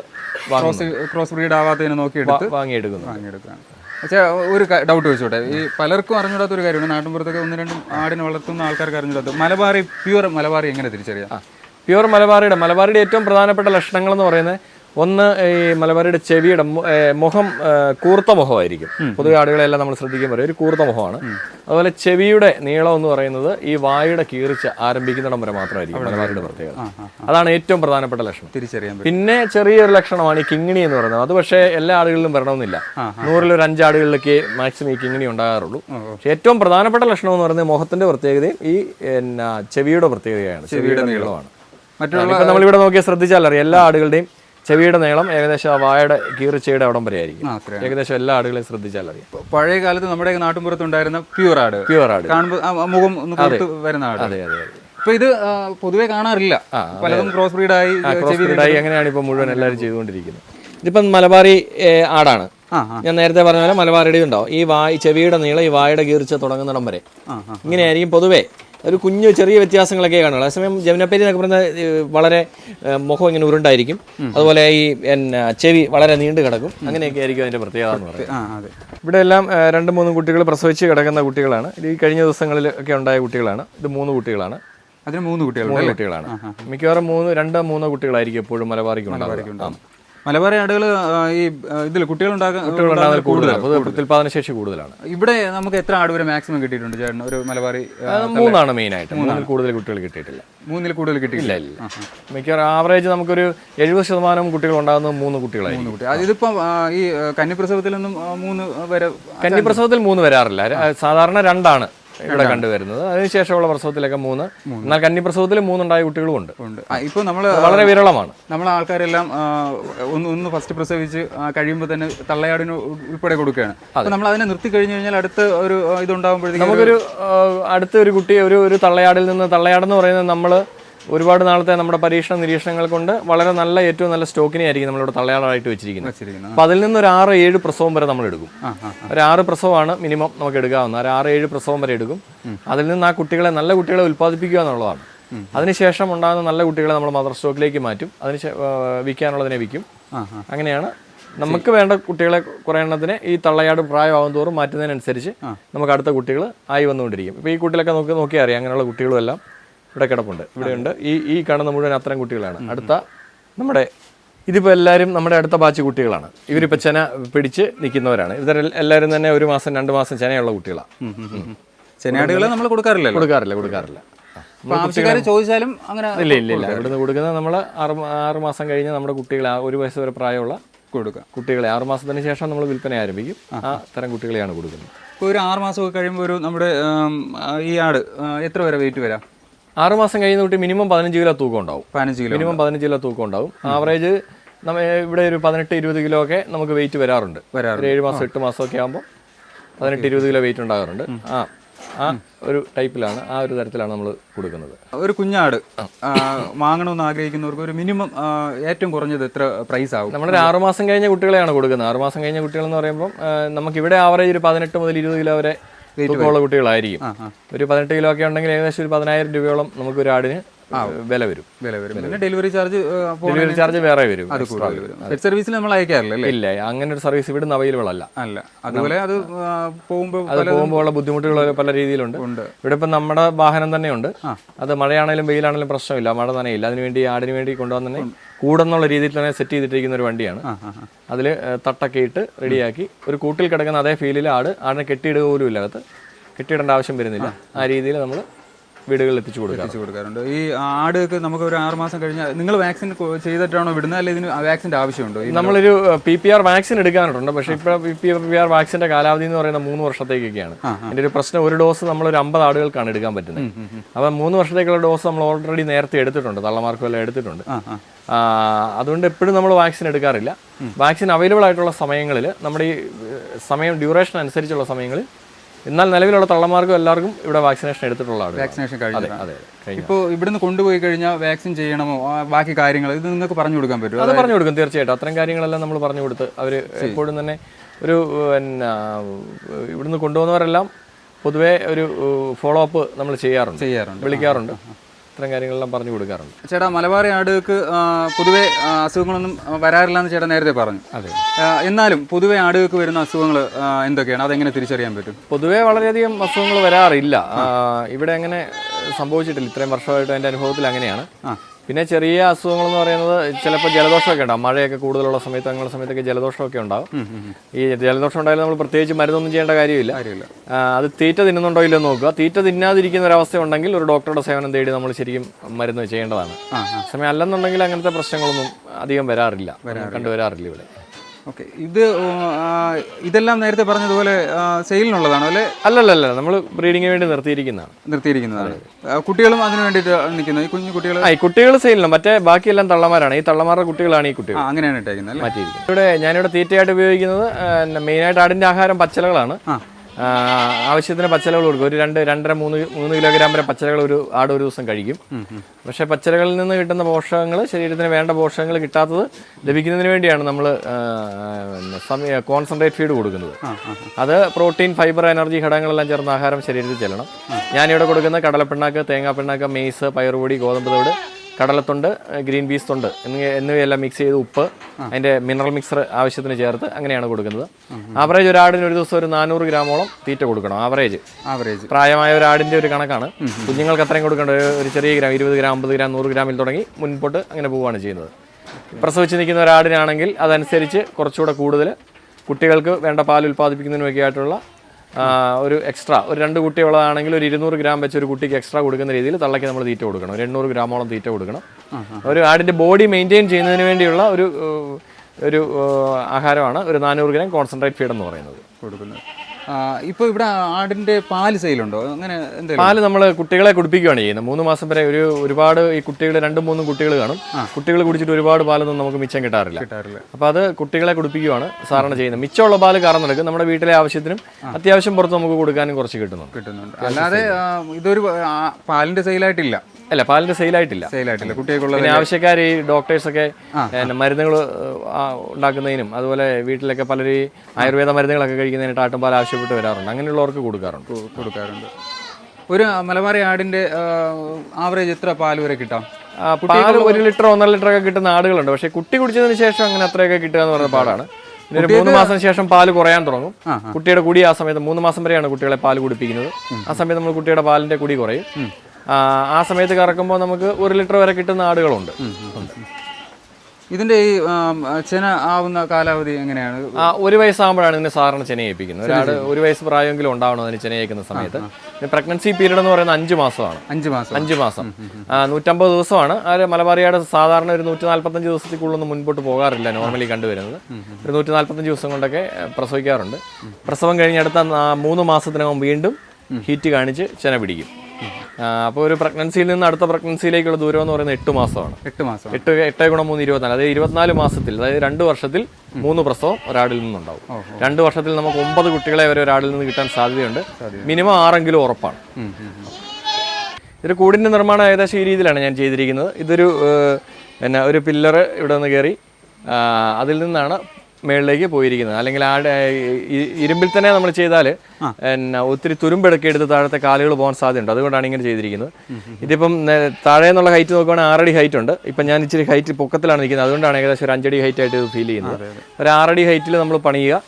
ക്രോസ് ക്രോസ് ബ്രീഡ് ആവാത്തതിനെ നോക്കിയെടുത്ത് വാങ്ങിയെടുക്കുന്നു. വാങ്ങിയെടുക്കുകയാണ്. പക്ഷേ ഒരു ഡൗട്ട് ചോദിച്ചോട്ടെ. ഈ പലർക്കും അറിഞ്ഞൂടാത്ത ഒരു കാര്യമാണ് നാട്ടിൻപുറത്തൊക്കെ ഒന്ന് രണ്ടും ആടിനെ വളർത്തുന്ന ആൾക്കാർക്ക് അറിഞ്ഞൂടാത്ത മലബാറി പ്യുവർ മലബാറി എങ്ങനെ തിരിച്ചറിയാം? പ്യുവർ മലബാറിയുടെ മലബാറിയുടെ ഏറ്റവും പ്രധാനപ്പെട്ട ലക്ഷണങ്ങൾ എന്ന് പറയുന്നത് ഒന്ന് ഈ മലബാറിയുടെ ചെവിയുടെ മുഖം കൂർത്ത മുഖമായിരിക്കും. പൊതുവെ ആടുകളെല്ലാം നമ്മൾ ശ്രദ്ധിക്കാൻ പറയും ഒരു കൂർത്ത മുഖമാണ്. അതുപോലെ ചെവിയുടെ നീളം എന്ന് പറയുന്നത് ഈ വായുടെ കീറിച്ച് ആരംഭിക്കുന്നിടം വരെ മാത്രമായിരിക്കും മലബാറിയുടെ പ്രത്യേകത. അതാണ് ഏറ്റവും പ്രധാനപ്പെട്ട ലക്ഷണം. തിരിച്ചറിയാം പിന്നെ ചെറിയൊരു ലക്ഷണമാണ് ഈ കിങ്ങിണി എന്ന് പറയുന്നത്. അത് പക്ഷേ എല്ലാ ആടുകളിലും വരണമെന്നില്ല. നൂറിൽ ഒരു അഞ്ച് ആടുകളിലൊക്കെ മാക്സിമം ഈ കിങ്ങിണി ഉണ്ടാകാറുള്ളൂ. പക്ഷേ ഏറ്റവും പ്രധാനപ്പെട്ട ലക്ഷണം എന്ന് പറയുന്നത് മുഖത്തിന്റെ പ്രത്യേകതയും ഈ എന്നാ ചെവിയുടെ പ്രത്യേകതയാണ്. ചെവിയുടെ നീളമാണ്. മറ്റുള്ള നമ്മളിവിടെ നോക്കിയാൽ ശ്രദ്ധിച്ചാൽ അറിയാം എല്ലാ ആടുകളുടെയും ചെവിയുടെ നീളം ഏകദേശം ആ വായുടെ കീറിച്ചയുടെ അവിടം വരെ ആയിരിക്കും. ഏകദേശം എല്ലാ ആടുകളെയും ശ്രദ്ധിച്ചാൽ അറിയാം. പഴയ കാലത്ത് നമ്മുടെ നാട്ടിൻപുറത്ത് ഉണ്ടായിരുന്ന പ്യുവർ ആട് പ്യുവർ ആട്. കാണുമ്പോൾ മുഖം വരുന്ന ആട്. അതെ അതെ ഇത് പൊതുവേ കാണാറില്ല. പലതും ക്രോസ് ബ്രീഡായി ക്രോസ് ബ്രീഡായി അങ്ങനെയാണ് ഇപ്പൊ മുഴുവൻ എല്ലാവരും ചെയ്തുകൊണ്ടിരിക്കുന്നത്. ഇതിപ്പം മലബാറി ആടാണ്. ഞാൻ നേരത്തെ പറഞ്ഞ പോലെ മലബാറിയുടെ ഉണ്ടാവും. ഈ വായ ചെവിയുടെ നീളം ഈ വായുടെ കീറിച്ച തുടങ്ങുന്നിടം വരെ. ഇങ്ങനെയായിരിക്കും പൊതുവേ. ഒരു കുഞ്ഞു ചെറിയ വ്യത്യാസങ്ങളൊക്കെ കാണുള്ളൂ അതേസമയം ജമുനപ്പേരി എന്നൊക്കെ പറയുന്നത് വളരെ മുഖം ഇങ്ങനെ ഉരുണ്ടായിരിക്കും. അതുപോലെ ഈ എന്നാ ചെവി വളരെ നീണ്ടു കിടക്കും. അങ്ങനെയൊക്കെ ആയിരിക്കും അതിന്റെ പ്രത്യേകത എന്ന് പറയുന്നത്. ഇവിടെ എല്ലാം രണ്ട് മൂന്ന് കുട്ടികൾ പ്രസവിച്ച് കിടക്കുന്ന കുട്ടികളാണ്. ഇത് ഈ കഴിഞ്ഞ ദിവസങ്ങളിൽ ഒക്കെ ഉണ്ടായ കുട്ടികളാണ്. ഇത് മൂന്ന് കുട്ടികളാണ്. അതിന് മൂന്ന് കുട്ടികൾ കുട്ടികളാണ്. മിക്കവാറും മൂന്ന് രണ്ടോ മൂന്നോ കുട്ടികളായിരിക്കും എപ്പോഴും മലബാറിക്ക് ഉണ്ടാവുക. മലബാറി ആടുകൾ ഈ ഇതിൽ കുട്ടികളുണ്ടാകാൻ കുട്ടികളുണ്ടാകുന്ന കൂടുതലാണ് ശേഷി കൂടുതലാണ്. ഇവിടെ നമുക്ക് എത്ര ആട് വരെ മാക്സിമം കിട്ടിയിട്ടുണ്ട് ചേട്ടൻ ഒരു മലബാറി മൂന്നാണ് മെയിൻ മെയിനായിട്ട് മൂന്നിൽ കൂടുതൽ കുട്ടികൾ കിട്ടിയിട്ടില്ല. മൂന്നിൽ കൂടുതൽ കിട്ടിയില്ല ഇല്ല മിക്കവാറും ആവറേജ് നമുക്കൊരു എഴുപത് ശതമാനം കുട്ടികൾ ഉണ്ടാകുന്നത് മൂന്ന് കുട്ടികളായിരിക്കും. കുട്ടി. അത് ഇതിപ്പം ഈ നിന്നും മൂന്ന് വരെ കന്നിപ്രസവത്തിൽ മൂന്ന് വരാറില്ല. സാധാരണ രണ്ടാണ്. ഇവിടെ കണ്ടുവരുന്നത്. അതിനുശേഷമുള്ള പ്രസവത്തിലൊക്കെ മൂന്ന്. എന്നാൽ കന്നി പ്രസവത്തിൽ മൂന്നുണ്ടായ കുട്ടികളും ഉണ്ട്. ഇപ്പൊ നമ്മൾ വളരെ വിരളമാണ്. നമ്മൾ ആൾക്കാരെല്ലാം ഒന്ന് ഒന്ന് ഫസ്റ്റ് പ്രസവിച്ച് കഴിയുമ്പോൾ തന്നെ തള്ളയാടിന് ഉൾ- ഉൾപ്പെടെ കൊടുക്കുകയാണ്. അപ്പോൾ നമ്മൾ അതിനെ നിർത്തി കഴിഞ്ഞു കഴിഞ്ഞാൽ അടുത്ത ഒരു ഇതുണ്ടാകുമ്പോഴത്തേക്കും നമുക്കൊരു അടുത്ത ഒരു കുട്ടി ഒരു ഒരു തള്ളയാടിൽ നിന്ന് തള്ളയാടെന്ന് പറയുന്നത് നമ്മൾ ഒരുപാട് നാളത്തെ നമ്മുടെ പരീക്ഷണ നിരീക്ഷണങ്ങൾ കൊണ്ട് വളരെ നല്ല ഏറ്റവും നല്ല സ്റ്റോക്കിനെ ആയിരിക്കും നമ്മളിവിടെ തള്ളയാളായിട്ട് വെച്ചിരിക്കുന്നത്. അപ്പൊ അതിൽ നിന്ന് ഒരു ആറ് ഏഴ് പ്രസവം വരെ നമ്മൾ എടുക്കും. ഒരു ആറ് പ്രസവമാണ് മിനിമം നമുക്ക് എടുക്കാവുന്ന ഒരു ആറ് ഏഴ് പ്രസവം വരെ എടുക്കും. അതിൽ നിന്ന് ആ കുട്ടികളെ നല്ല കുട്ടികളെ ഉൽപ്പാദിപ്പിക്കുക എന്നുള്ളതാണ്. അതിനുശേഷം ഉണ്ടാകുന്ന നല്ല കുട്ടികളെ നമ്മൾ മദർ സ്റ്റോക്കിലേക്ക് മാറ്റും. അതിന് വിൽക്കാനുള്ളതിനെ വിൽക്കും. അങ്ങനെയാണ് നമുക്ക് വേണ്ട കുട്ടികളെ കുറേ എണ്ണത്തിന് ഈ തള്ളയാട് പ്രായമാകും തോറും മാറ്റുന്നതിനനുസരിച്ച് നമുക്ക് അടുത്ത കുട്ടികൾ ആയി വന്നുകൊണ്ടിരിക്കും. ഇപ്പോൾ ഈ കുട്ടികളൊക്കെ നോക്കി നോക്കിയാൽ അറിയാം അങ്ങനെയുള്ള കുട്ടികളും എല്ലാം ഇവിടെ കിടപ്പുണ്ട്. ഇവിടെയുണ്ട് ഈ ഈ കാണുന്ന മുഴുവൻ അത്തരം കുട്ടികളാണ്. അടുത്ത നമ്മുടെ ഇതിപ്പോൾ എല്ലാവരും നമ്മുടെ അടുത്ത ബാച്ച് കുട്ടികളാണ്. ഇവരിപ്പോൾ ചെന പിടിച്ച് നിൽക്കുന്നവരാണ്. ഇവർ എല്ലാവരും തന്നെ ഒരു മാസം രണ്ട് മാസം ചെനയുള്ള കുട്ടികളാണ് ചെനയാടുകളെ നമ്മൾ കൊടുക്കാറില്ല കൊടുക്കാറില്ല. കൊടുക്കാറില്ല. ചോദിച്ചാലും അങ്ങനെ ഇല്ല ഇല്ല ഇല്ല. ഇവിടുന്ന് കൊടുക്കുന്നത് നമ്മൾ ആറ് ആറ് മാസം കഴിഞ്ഞ് നമ്മുടെ കുട്ടികളെ ആ ഒരു വയസ്സ് വരെ പ്രായമുള്ള കൊടുക്കുക. കുട്ടികളെ ആറ് മാസത്തിന് ശേഷം നമ്മൾ വിൽപ്പന ആരംഭിക്കും. ആ. തരം കുട്ടികളെയാണ് കൊടുക്കുന്നത്. ഒരു ആറ് മാസമൊക്കെ കഴിയുമ്പോൾ ഒരു നമ്മുടെ ഈ ആട് എത്ര വരെ വെയിറ്റ് വരാം? ആറ് മാസം കഴിയുന്ന കുട്ടി മിനിമം പതിനഞ്ച് കിലോ തൂക്കം ഉണ്ടാവും. പതിനഞ്ച് കിലോ മിനിമം പതിനഞ്ച് കിലോ തൂക്കം ഉണ്ടാവും. ആവറേജ് നമ്മ ഇവിടെ ഒരു പതിനെട്ട് ഇരുപത് കിലോ ഒക്കെ നമുക്ക് വെയിറ്റ് വരാറുണ്ട്. വരാറുണ്ട്. ഏഴ് മാസം എട്ട് മാസം ഒക്കെ ആകുമ്പോൾ പതിനെട്ട് ഇരുപത് കിലോ വെയിറ്റ് ഉണ്ടാകാറുണ്ട്. ആ ആ ഒരു ടൈപ്പിലാണ് ആ ഒരു തരത്തിലാണ് നമ്മൾ കൊടുക്കുന്നത്. ഒരു കുഞ്ഞാട് വാങ്ങണമെന്ന് ആഗ്രഹിക്കുന്നവർക്ക് ഒരു മിനിമം ഏറ്റവും കുറഞ്ഞത് എത്ര പ്രൈസ് ആകും നമ്മുടെ ആറ് മാസം കഴിഞ്ഞ കുട്ടികളെയാണ് കൊടുക്കുന്നത്. ആറുമാസം കഴിഞ്ഞ കുട്ടികൾ എന്ന് പറയുമ്പോൾ നമുക്ക് ഇവിടെ ആവറേജ് ഒരു പതിനെട്ട് മുതൽ ഇരുപത് കിലോ വരെ തൂക്കമുള്ള കുട്ടികളായിരിക്കും. ഒരു പതിനെട്ട് കിലോ ഒക്കെ ഉണ്ടെങ്കിൽ ഏകദേശം ഒരു പതിനായിരം രൂപയോളം നമുക്ക് ഒരു ആടിന് വില വരും. വില വരും. പിന്നെ ഡെലിവറി ചാർജ് ഡെലിവറി ചാർജ് വേറെ വരും. അത് കൂടുതൽ വരും. സർവീസിൽ നമ്മൾ അയക്കാറില്ല ഇല്ല അങ്ങനെ ഒരു സർവീസ് ഇവിടുന്ന് അവൈലബിൾ അല്ല. അല്ല. അതുപോലെ അത് പോകുമ്പോൾ അത് പോകുമ്പോൾ ഉള്ള ബുദ്ധിമുട്ടുകൾ പല രീതിയിലുണ്ട്. ഇവിടെ ഇപ്പം നമ്മുടെ വാഹനം തന്നെയുണ്ട്. അത് മഴയാണെങ്കിലും വെയിലാണെങ്കിലും പ്രശ്നമില്ല. മഴ നനയില്ല. അതിന് വേണ്ടി ആടിന് വേണ്ടി കൊണ്ടുവന്ന് കൂടെന്നുള്ള രീതിയിൽ തന്നെ സെറ്റ് ചെയ്തിട്ടിരിക്കുന്ന ഒരു വണ്ടിയാണ്. അതിൽ തട്ടൊക്കെ ഇട്ട് റെഡിയാക്കി ഒരു കൂട്ടിൽ കിടക്കുന്ന അതേ ഫീലിൽ ആട് ആടിനെ കെട്ടിയിടുക പോലും ഇല്ല. അകത്ത് കെട്ടിയിടേണ്ട ആവശ്യം വരുന്നില്ല. ആ രീതിയിൽ നമ്മൾ വീടുകളിൽ എത്തിച്ചു കൊടുക്കാം എത്തിച്ചു കൊടുക്കാറുണ്ട്. ഈ ആടുകൾക്ക് നമുക്ക് ഒരു ആറ് മാസം കഴിഞ്ഞാൽ നിങ്ങൾ വാക്സിൻ ചെയ്തിട്ടാണോ വിടുന്നത്? അല്ലെങ്കിൽ ഇതിന് വാക്സിന്റെ ആവശ്യമുണ്ടോ? നമ്മളൊരു പി പി ആർ വാക്സിൻ എടുക്കാനുണ്ട് പക്ഷേ ഇപ്പോൾ പി പി പി ആർ വാക്സിന്റെ കാലാവധി എന്ന് പറയുന്നത് മൂന്ന് വർഷത്തേക്കൊക്കെയാണ്. എന്റെ ഒരു പ്രശ്നം ഒരു ഡോസ് നമ്മൾ ഒരു അമ്പത് ആടുകൾക്കാണ് എടുക്കാൻ പറ്റുന്നത്. അപ്പം മൂന്ന് വർഷത്തേക്കുള്ള ഡോസ് നമ്മൾ ഓൾറെഡി നേരത്തെ എടുത്തിട്ടുണ്ട്. തള്ളമാർക്കും എല്ലാം എടുത്തിട്ടുണ്ട്. അതുകൊണ്ട് എപ്പോഴും നമ്മൾ വാക്സിൻ എടുക്കാറില്ല. വാക്സിൻ അവൈലബിൾ ആയിട്ടുള്ള സമയങ്ങളിൽ നമ്മുടെ ഈ സമയം ഡ്യൂറേഷൻ അനുസരിച്ചുള്ള സമയങ്ങളിൽ എന്നാൽ നിലവിലുള്ള തള്ളമാർക്കും എല്ലാവർക്കും ഇവിടെ വാക്സിനേഷൻ എടുത്തിട്ടുള്ള വാക്സിനേഷൻ കഴിഞ്ഞു. ഇപ്പോൾ ഇവിടുന്ന് കൊണ്ടുപോയി കഴിഞ്ഞാൽ വാക്സിൻ ചെയ്യണമോ? ബാക്കി കാര്യങ്ങൾ ഇത് നിങ്ങൾക്ക് പറഞ്ഞു കൊടുക്കാൻ പറ്റും അത് പറഞ്ഞു കൊടുക്കും തീർച്ചയായിട്ടും. അത്തരം കാര്യങ്ങളെല്ലാം നമ്മൾ പറഞ്ഞു കൊടുത്ത് അവർ എപ്പോഴും തന്നെ ഒരു പിന്നെ ഇവിടുന്ന് കൊണ്ടുപോകുന്നവരെല്ലാം പൊതുവേ ഒരു ഫോളോ അപ്പ് നമ്മൾ ചെയ്യാറുണ്ട്. ചെയ്യാറുണ്ട്. വിളിക്കാറുണ്ട്. ഇത്തരം കാര്യങ്ങളെല്ലാം പറഞ്ഞു കൊടുക്കാറുണ്ട്. ചേട്ടാ മലബാറി ആടുകൾക്ക് പൊതുവെ അസുഖങ്ങളൊന്നും വരാറില്ല എന്ന് ചേട്ടാ നേരത്തെ പറഞ്ഞു. അതെ. എന്നാലും പൊതുവെ ആടുകൾക്ക് വരുന്ന അസുഖങ്ങൾ എന്തൊക്കെയാണ്? അതെങ്ങനെ തിരിച്ചറിയാൻ പറ്റും? പൊതുവേ വളരെയധികം അസുഖങ്ങൾ വരാറില്ല. ഇവിടെ അങ്ങനെ സംഭവിച്ചിട്ടില്ല. ഇത്രയും വർഷമായിട്ട് എന്റെ അനുഭവത്തിൽ അങ്ങനെയാണ്. ആ. പിന്നെ ചെറിയ അസുഖങ്ങൾ എന്ന് പറയുന്നത് ചിലപ്പോൾ ജലദോഷമൊക്കെ ഉണ്ടാവും. മഴയൊക്കെ കൂടുതലുള്ള സമയത്ത് അങ്ങനെയുള്ള സമയത്തൊക്കെ ജലദോഷമൊക്കെ ഉണ്ടാവും. ഈ ജലദോഷം ഉണ്ടായാലും നമ്മൾ പ്രത്യേകിച്ച് മരുന്നൊന്നും ചെയ്യേണ്ട കാര്യമില്ല. അത് തീറ്റ തിന്നുന്നുണ്ടോ ഇല്ലെന്ന് നോക്കുക. തീറ്റ തിന്നാതിരിക്കുന്ന ഒരു അവസ്ഥ ഉണ്ടെങ്കിൽ ഒരു ഡോക്ടറുടെ സേവനം തേടി നമ്മൾ ശരിക്കും മരുന്ന് ചെയ്യേണ്ടതാണ്. സമയം അല്ലെന്നുണ്ടെങ്കിൽ അങ്ങനത്തെ പ്രശ്നങ്ങളൊന്നും അധികം വരാറില്ല. കണ്ടുവരാറില്ല ഇവിടെ. ഓക്കെ. ഇത് ഇതെല്ലാം നേരത്തെ പറഞ്ഞതുപോലെ സെയിലിനുള്ളതാണോ അല്ലെ? അല്ലല്ലല്ല നമ്മൾ ബ്രീഡിങ്ങിന് വേണ്ടി നിർത്തിയിരിക്കുന്നതാണ്. നിർത്തിയിരിക്കുന്നതാണ്. കുട്ടികളും അതിന് വേണ്ടിയിട്ട് നിൽക്കുന്നത് ഈ കുഞ്ഞു കുട്ടികൾ ആ ഈ കുട്ടികൾ സെയിലിനും മറ്റേ ബാക്കിയെല്ലാം തള്ളമാരാണ്. ഈ തള്ളമാരുടെ കുട്ടികളാണ് ഈ കുട്ടികൾ അങ്ങനെയാണ് ഇട്ടേക്കുന്നത് മാറ്റിയിരിക്കുന്നത്. ഇവിടെ ഞാനിവിടെ തീറ്റയായിട്ട് ഉപയോഗിക്കുന്നത് മെയിനായിട്ട് ആടിന്റെ ആഹാരം പച്ചലകളാണ്. ആവശ്യത്തിന് പച്ചലകൾ കൊടുക്കും. ഒരു രണ്ട് രണ്ടര മൂന്ന് മൂന്ന് കിലോഗ്രാം വരെ പച്ചലകൾ ഒരു ആട് ഒരു ദിവസം കഴിക്കും. പക്ഷെ പച്ചലകളിൽ നിന്ന് കിട്ടുന്ന പോഷകങ്ങൾ ശരീരത്തിന് വേണ്ട പോഷകങ്ങൾ കിട്ടാത്തത് ലഭിക്കുന്നതിന് വേണ്ടിയാണ് നമ്മൾ കോൺസെൻട്രേറ്റ് ഫീഡ് കൊടുക്കുന്നത്. അത് പ്രോട്ടീൻ ഫൈബർ എനർജി ഘടകങ്ങളെല്ലാം ചേർന്ന ആഹാരം ശരീരത്തിൽ ചെല്ലണം. ഞാനിവിടെ കൊടുക്കുന്ന കടലപ്പിണ്ണാക്ക് തേങ്ങാപ്പിണ്ണാക്ക് മെയ്സ് പയറുപൊടി ഗോതമ്പ് തോട് കടലത്തൊണ്ട് ഗ്രീൻ പീസ് തൊണ്ട് എന്നിവ എന്നിവയെല്ലാം മിക്സ് ചെയ്ത് ഉപ്പ് അതിന്റെ മിനറൽ മിക്സർ ആവശ്യത്തിന് ചേർത്ത് അങ്ങനെയാണ് കൊടുക്കുന്നത്. ആവറേജ് ഒരാടിന് ഒരു ദിവസം ഒരു നാനൂറ് ഗ്രാമോളം തീറ്റ കൊടുക്കണം ആവറേജ് ആവറേജ് പ്രായമായ ഒരാടിന്റെ ഒരു കണക്കാണ്. കുഞ്ഞുങ്ങൾക്ക് അത്രയും കൊടുക്കേണ്ട ഒരു- ഒരു ചെറിയ ഗ്രാം ഇരുപത് ഗ്രാം അമ്പത് ഗ്രാം നൂറ് ഗ്രാമിൽ തുടങ്ങി മുൻപോട്ട് അങ്ങനെ പോവുകയാണ് ചെയ്യുന്നത്. പ്രസവിച്ച് നിൽക്കുന്ന ഒരാടിനാണെങ്കിൽ അതനുസരിച്ച് കുറച്ചുകൂടെ കൂടുതൽ കുട്ടികൾക്ക് വേണ്ട പാൽ ഉൽപ്പാദിപ്പിക്കുന്നതിനൊക്കെ ആയിട്ടുള്ള ഒരു എക്സ്ട്രാ ഒരു രണ്ട് കുട്ടിയുള്ളതാണെങ്കിൽ ഒരു ഇരുന്നൂറ് ഗ്രാം വെച്ച് ഒരു കുട്ടിക്ക് എക്സ്ട്രാ കൊടുക്കുന്ന രീതിയിൽ തള്ളയ്ക്ക് നമ്മൾ തീറ്റ കൊടുക്കണം. ഒരു എണ്ണൂറ് ഗ്രാമോളം തീറ്റ കൊടുക്കണം. ഒരു ആടിന്റെ ബോഡി മെയിന്റെയിൻ ചെയ്യുന്നതിന് വേണ്ടിയുള്ള ഒരു ഒരു ആഹാരമാണ് ഒരു നാനൂറ് ഗ്രാം കോൺസെൻട്രേറ്റ് ഫീഡ് എന്ന് പറയുന്നത്. കൊടുക്കുന്നത്. ഇപ്പോൾ ഇവിടെ ആടിന്റെ പാൽ സെയിലുണ്ടോ? അങ്ങനെ എന്തെങ്കിലും പാൽ നമ്മൾ കുട്ടികളെ കുടിപ്പിക്കുകയാണ് ചെയ്യുന്നത്. മൂന്ന് മാസം വരെ ഒരു ഒരുപാട് ഈ കുട്ടികൾ രണ്ടും മൂന്നും കുട്ടികൾ കാണും. കുട്ടികൾ കുടിച്ചിട്ട് ഒരുപാട് പാലൊന്നും നമുക്ക് മിച്ചം കിട്ടാറില്ല. കിട്ടാറില്ല. അപ്പോൾ അത് കുട്ടികളെ കുടിപ്പിക്കുകയാണ് സാധാരണ ചെയ്യുന്നത്. മിച്ചമുള്ള പാൽ കറന്നെടുക്കും നമ്മുടെ വീട്ടിലെ ആവശ്യത്തിനും അത്യാവശ്യം പുറത്ത് നമുക്ക് കൊടുക്കാനും കുറച്ച് കിട്ടുന്നുണ്ട്. കിട്ടുന്നുണ്ട്. അല്ലാതെ ഇതൊരു പാലിന്റെ സെയിലായിട്ടില്ല. അല്ല പാലിന്റെ സെയിൽ ആയിട്ടില്ല കുട്ടികൾക്കുള്ള പിന്നെ ആവശ്യക്കാർ ഈ ഡോക്ടേഴ്സൊക്കെ മരുന്നുകൾ ഉണ്ടാക്കുന്നതിനും അതുപോലെ വീട്ടിലൊക്കെ പലരും ഈ ആയുർവേദ മരുന്നുകളൊക്കെ കഴിക്കുന്നതിന് ആട്ടുംപാൽ ആവശ്യപ്പെട്ട് വരാറുണ്ട്. അങ്ങനെയുള്ളവർക്ക് കൊടുക്കാറുണ്ട്. കൊടുക്കാറുണ്ട്. ഒരു മലബാറി ആടിന്റെ ആവറേജ് എത്ര പാൽ വരെ കിട്ടാം? പാൽ പാൽ ഒരു ലിറ്റർ ഒന്നര ലിറ്റർ ഒക്കെ കിട്ടുന്ന ആടുകളുണ്ട്. പക്ഷേ കുട്ടി കുടിച്ചതിന് ശേഷം അങ്ങനെ അത്രയൊക്കെ കിട്ടുക എന്ന് പറയുന്ന പാടാണ്. ഒരു മൂന്ന് മാസം ശേഷം പാൽ കുറയാൻ തുടങ്ങും. കുട്ടിയുടെ കൂടി ആ സമയത്ത് മൂന്ന് മാസം വരെയാണ് കുട്ടികളെ പാൽ കുടിപ്പിക്കുന്നത്. ആ സമയത്ത് നമ്മൾ കുട്ടിയുടെ പാലിന്റെ കുടി കുറയും. ആ, സമയത്ത് കറക്കുമ്പോൾ നമുക്ക് ഒരു ലിറ്റർ വരെ കിട്ടുന്ന ആടുകളുണ്ട്. ഇതിന്റെ ഈ ചെന ആവുന്ന കാലാവധി എങ്ങനെയാണ്? ആ ഒരു വയസ്സാകുമ്പോഴാണ് ഇതിനെ സാധാരണ ചെനയേൽപ്പിക്കുന്നത് ഒരാട് ഒരു വയസ്സ് പ്രായമെങ്കിലും ഉണ്ടാവണം അതിന് ചെനയേക്കുന്ന സമയത്ത്. പ്രഗ്നൻസി പീരീഡ് എന്ന് പറയുന്നത് അഞ്ച് മാസമാണ്. അഞ്ച് മാസം. അഞ്ച് മാസം. നൂറ്റമ്പത് ദിവസമാണ്. ഒരു മലബാറിയാട് സാധാരണ ഒരു നൂറ്റി നാൽപ്പത്തഞ്ച് ദിവസത്തിക്കുള്ളൊന്നും മുൻപോട്ട് പോകാറില്ല നോർമലി കണ്ടുവരുന്നത്. ഒരു നൂറ്റി നാൽപ്പത്തഞ്ച് ദിവസം കൊണ്ടൊക്കെ പ്രസവിക്കാറുണ്ട്. പ്രസവം കഴിഞ്ഞ് അടുത്ത മൂന്ന് മാസത്തിനകം വീണ്ടും ഹീറ്റ് കാണിച്ച് ചെന പിടിക്കും. അപ്പോൾ ഒരു പ്രഗ്നൻസിയിൽ നിന്ന് അടുത്ത പ്രഗ്നൻസിയിലേക്കുള്ള ദൂരം എന്ന് പറയുന്നത് എട്ട് മാസമാണ്. എട്ട് മാസം. എട്ട് എട്ട് ഗുണം മൂന്ന് ഇരുപത്തിനാല്. അതായത് ഇരുപത്തിനാല് മാസത്തിൽ അതായത് രണ്ട് വർഷത്തിൽ മൂന്ന് പ്രസവം ഒരാളിൽ നിന്നുണ്ടാവും. രണ്ട് വർഷത്തിൽ നമുക്ക് ഒമ്പത് കുട്ടികളെ വരെ ഒരാളിൽ നിന്ന് കിട്ടാൻ സാധ്യതയുണ്ട്. മിനിമം ആറെങ്കിലും ഉറപ്പാണ്. ഇതൊരു കൂടിന്റെ നിർമ്മാണം ഏകദേശം ഈ രീതിയിലാണ് ഞാൻ ചെയ്തിരിക്കുന്നത്. ഇതൊരു പിന്നെ ഒരു പില്ലറ് ഇവിടെ നിന്ന് കയറി അതിൽ നിന്നാണ് മേളിലേക്ക് പോയിരിക്കുന്നത്. അല്ലെങ്കിൽ ആ ഇരുമ്പിൽ തന്നെ നമ്മൾ ചെയ്താൽ പിന്നെ ഒത്തിരി തുരുമ്പെടുക്കി എടുത്ത് താഴത്തെ കാലുകൾ പോകാൻ സാധ്യതയുണ്ട്. അതുകൊണ്ടാണ് ഇങ്ങനെ ചെയ്തിരിക്കുന്നത്. ഇതിപ്പം താഴെ നിന്നുള്ള ഹൈറ്റ് നോക്കുവാണെങ്കിൽ ആറടി ഹൈറ്റ് ഉണ്ട്. ഇപ്പം ഞാൻ ഇച്ചിരി ഹൈറ്റ് പൊക്കത്തിലാണ് നിൽക്കുന്നത്. അതുകൊണ്ടാണ് ഏകദേശം ഒരു അഞ്ചടി ഹൈറ്റ് ആയിട്ട് ഫീൽ ചെയ്യുന്നത്. ഒരു ആറടി ഹൈറ്റിൽ നമ്മൾ പണിയുക.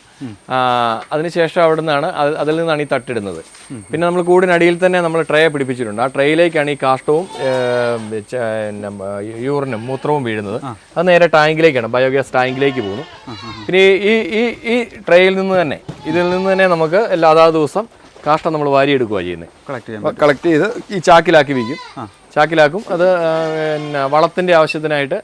അതിനുശേഷം അവിടെ നിന്നാണ് അത് അതിൽ നിന്നാണ് ഈ തട്ടിടുന്നത്. പിന്നെ നമ്മൾ കൂടിനടിയിൽ തന്നെ നമ്മൾ ട്രേ പിടിപ്പിച്ചിട്ടുണ്ട്. ആ ട്രേയിലേക്കാണ് ഈ കാഷ്ടവും യൂറിനും മൂത്രവും വീഴുന്നത്. അത് നേരെ ടാങ്കിലേക്കാണ് ബയോഗ്യാസ് ടാങ്കിലേക്ക് പോകുന്നു. പിന്നെ ഈ ഈ ഈ ട്രേയിൽ നിന്ന് തന്നെ ഇതിൽ നിന്ന് തന്നെ നമുക്ക് എല്ലാ അതാത് ദിവസം കാഷ്ടം നമ്മൾ വാരിയെടുക്കുക ചെയ്യുന്നത്. കളക്ട് ചെയ്ത് ഈ ചാക്കിലാക്കി വിൽക്കും ചാക്കിലാക്കും. അത് പിന്നെ വളത്തിന്റെ ആവശ്യത്തിനായിട്ട്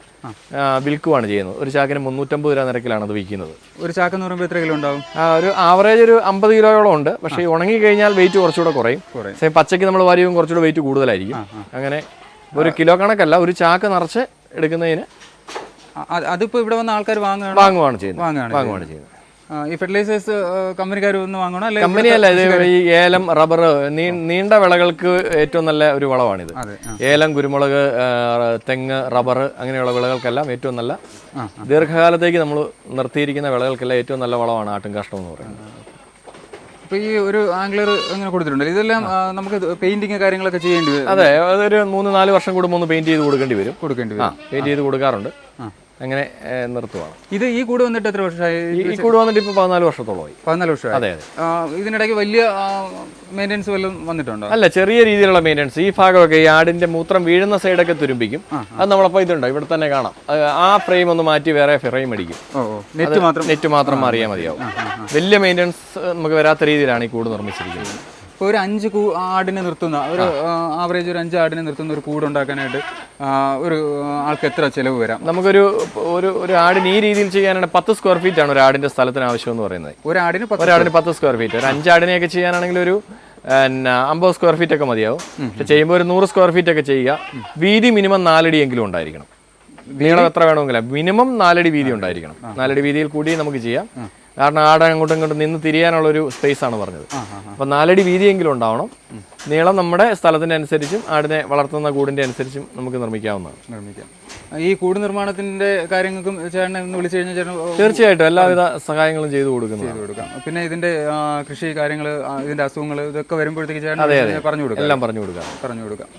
വിൽക്കുവാണ് ചെയ്യുന്നത്. ഒരു ചാക്കിന് മുന്നൂറ്റമ്പത് രൂപ നിരക്കിലാണ് അത് വിൽക്കുന്നത്. ഒരു ചാക്ക് എന്ന് പറയുമ്പോൾ എത്ര കിലോ ഉണ്ടാവും? ഒരു ആവറേജ് ഒരു അമ്പത് കിലോയോളം ഉണ്ട്. പക്ഷേ ഉണങ്ങി കഴിഞ്ഞാൽ വെയിറ്റ് കുറച്ചുകൂടെ കുറയും. പക്ഷേ പച്ചയ്ക്ക് നമ്മൾ വാരിയും കുറച്ചുകൂടെ വെയിറ്റ് കൂടുതലായിരിക്കും. അങ്ങനെ ഒരു കിലോ കണക്കല്ല ഒരു ചാക്ക് നിറച്ച് എടുക്കുന്നതിന് അതിപ്പോ ഇവിടെ വന്ന ആൾക്കാർ വാങ്ങുകയാണ്? വാങ്ങുകയാണ് ചെയ്യുന്നത്. വാങ്ങുകയാണ് ചെയ്യുന്നത്. ഈ ഫെർട്ടിലൈസേഴ്സ് കമ്പനിക്കാർ ഒന്ന് വാങ്ങണോ? അല്ലെ കമ്പനിയല്ല ഇത് ഈ ഏലം റബ്ബർ നീണ്ട വിളകൾക്ക് ഏറ്റവും നല്ല ഒരു വളമാണിത്. ഏലം കുരുമുളക് തെങ്ങ് റബ്ബർ അങ്ങനെയുള്ള വിളകൾക്കെല്ലാം ഏറ്റവും നല്ല ദീർഘകാലത്തേക്ക് നമ്മൾ നിർത്തിയിരിക്കുന്ന വിളകൾക്കെല്ലാം ഏറ്റവും നല്ല വളമാണ് ആട്ടും കഷ്ടം എന്ന് പറയുന്നത്. ഇപ്പൊ ഈ ഒരു ആംഗ്ലർ അങ്ങനെ കൊടുത്തിട്ടുണ്ട് ഇതെല്ലാം നമുക്ക് പെയിന്റിങ് കാര്യങ്ങളൊക്കെ ചെയ്യേണ്ടി വരും. അതെ അതൊരു മൂന്ന് നാല് വർഷം കൂടുമ്പോൾ ഒന്ന് പെയിന്റ് ചെയ്ത് കൊടുക്കേണ്ടി വരും. കൊടുക്കേണ്ടി വരും. പെയിന്റ് ചെയ്ത് കൊടുക്കാറുണ്ട്. അങ്ങനെ നിർത്തുവാണ്. ഇത് ഈ കൂട് വന്നിട്ട് എത്ര വർഷമായി? ഈ- കൂട് വന്നിട്ട് ഇപ്പോൾ പതിനാല് വർഷത്തോളമായി. പതിനാല് വർഷമായി. അതെ അതെ. ഇതിനിടയ്ക്ക് വലിയ മെയിന്റെനൻസ് വല്ലതും വന്നിട്ടുണ്ടോ? അല്ല ചെറിയ രീതിയിലുള്ള മെയിന്റെനൻസ് ഈ ഭാഗമൊക്കെ ഈ ആടിന്റെ മൂത്രം വീഴുന്ന സൈഡൊക്കെ തുരുമ്പിക്കും. അത് നമ്മളപ്പോൾ ഇതുണ്ടോ? ഇവിടെ തന്നെ കാണാം. ആ ഫ്രെയിം ഒന്ന് മാറ്റി വേറെ ഫ്രെയിം അടിക്കും. നെറ്റ് മാത്രം? നെറ്റ് മാത്രം മാറിയാൽ മതിയാവും. വലിയ മെയിന്റെനൻസ് നമുക്ക് വരാത്ത രീതിയിലാണ് ഈ കൂട് നിർമ്മിച്ചിരിക്കുന്നത്. ഇപ്പോൾ ഒരു അഞ്ച് കൂ ആടിനെ നിർത്തുന്ന ഒരു ആവറേജ് ഒരു അഞ്ച് ആടിനെ നിർത്തുന്ന ഒരു കൂടുണ്ടാക്കാനായിട്ട് ഒരു ആൾക്ക് എത്ര ചിലവ് വരാം? നമുക്കൊരു ഒരു ഒരു ആടിന് ഈ രീതിയിൽ ചെയ്യാനാണ് പത്ത് സ്ക്വയർ ഫീറ്റ് ആണ് ഒരു ആടിന്റെ സ്ഥലത്തിന് ആവശ്യം എന്ന് പറയുന്നത്. ഒരു ആടിന് പത്ത് ഒരാടിന് പത്ത് സ്ക്വയർ ഫീറ്റ് ഒരു അഞ്ചാടിനെയൊക്കെ ചെയ്യാനാണെങ്കിൽ ഒരു അമ്പത് സ്ക്വയർ ഫീറ്റ് ഒക്കെ മതിയാവും. പക്ഷെ ചെയ്യുമ്പോൾ ഒരു നൂറ് സ്ക്വയർ ഫീറ്റ് ഒക്കെ ചെയ്യുക. വീതി മിനിമം നാലടിയെങ്കിലും ഉണ്ടായിരിക്കണം. നീളം എത്ര വേണമെങ്കിലും. മിനിമം നാലടി വീതി ഉണ്ടായിരിക്കണം. നാലടി വീതിയിൽ കൂടി നമുക്ക് ചെയ്യാം. കാരണം ആടെ അങ്ങോട്ടും ഇങ്ങോട്ടും നിന്ന് തിരിയാനുള്ളൊരു സ്പേസ് ആണ് പറഞ്ഞത്. അപ്പം നാലടി വീതിയെങ്കിലും ഉണ്ടാവണം. നീളം നമ്മുടെ സ്ഥലത്തിന്റെ അനുസരിച്ചും ആടിനെ വളർത്തുന്ന കൂടിന്റെ അനുസരിച്ചും നമുക്ക് നിർമ്മിക്കാവുന്നതാണ്. നിർമ്മിക്കാം. ഈ കൂട് നിർമ്മാണത്തിന്റെ കാര്യങ്ങൾക്കും ചേട്ടനെ ഒന്ന് വിളിച്ചു കഴിഞ്ഞാൽ ചേട്ടൻ തീർച്ചയായിട്ടും എല്ലാവിധ സഹായങ്ങളും ചെയ്തു കൊടുക്കുന്നു ചെയ്തു കൊടുക്കാം. പിന്നെ ഇതിന്റെ കൃഷി കാര്യങ്ങൾ ഇതിന്റെ അസുഖങ്ങൾ ഇതൊക്കെ വരുമ്പോഴത്തേക്ക് ചേട്ടൻ പറഞ്ഞു കൊടുക്കാം. എല്ലാം പറഞ്ഞു കൊടുക്കാം. പറഞ്ഞു കൊടുക്കാം.